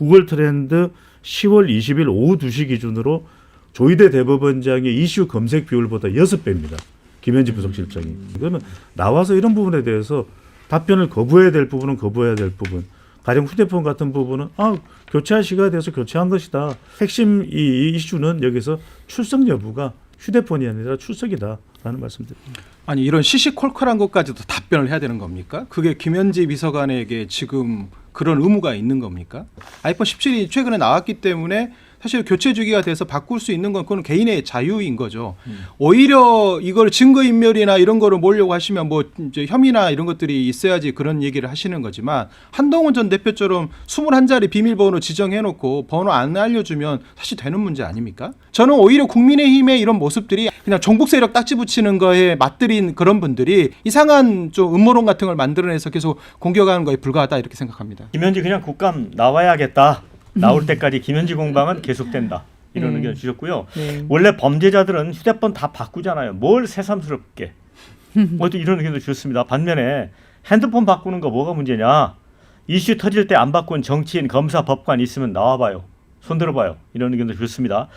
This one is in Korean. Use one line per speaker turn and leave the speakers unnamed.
구글 트렌드 10월 20일 오후 2시 기준으로 조희대 대법원장의 이슈 검색 비율보다 6배입니다. 김현지 부속실장이. 그러면 나와서 이런 부분에 대해서 답변을 거부해야 될 부분은 거부해야 될 부분. 가령 휴대폰 같은 부분은 아 교체할 시간에 대해서 교체한 것이다. 핵심 이, 이 이슈는 여기서 출석 여부가 휴대폰이 아니라 출석이다라는 말씀드립니다.
아니 이런 시시콜콜한 것까지도 답변을 해야 되는 겁니까? 그게 김현지 비서관에게 지금 그런 의무가 있는 겁니까? 아이폰 17이 최근에 나왔기 때문에 사실 교체 주기가 돼서 바꿀 수 있는 건 그건 개인의 자유인 거죠. 오히려 이걸 증거 인멸이나 이런 거를 모으려고 하시면 뭐 이제 혐의나 이런 것들이 있어야지 그런 얘기를 하시는 거지만 한동훈 전 대표처럼 21자리 비밀번호 지정해 놓고 번호 안 알려주면 사실 되는 문제 아닙니까? 저는 오히려 국민의힘의 이런 모습들이 그냥 종북 세력 딱지 붙이는 거에 맞들인 그런 분들이 이상한 좀 음모론 같은 걸 만들어내서 계속 공격하는 거에 불과하다 이렇게 생각합니다.
김현지 그냥 국감 나와야겠다. 나올 때까지 김현지 공방은 계속된다. 이런
네.
의견 주셨고요.
네.
원래 범죄자들은 휴대폰 다 바꾸잖아요. 뭘 새삼스럽게. 뭐또 이런 의견도 주셨습니다. 반면에 핸드폰 바꾸는 거 뭐가 문제냐? 이슈 터질 때 안 바꾼 정치인, 검사, 법관 있으면 나와봐요. 손들어봐요. 이런 의견도 주셨습니다.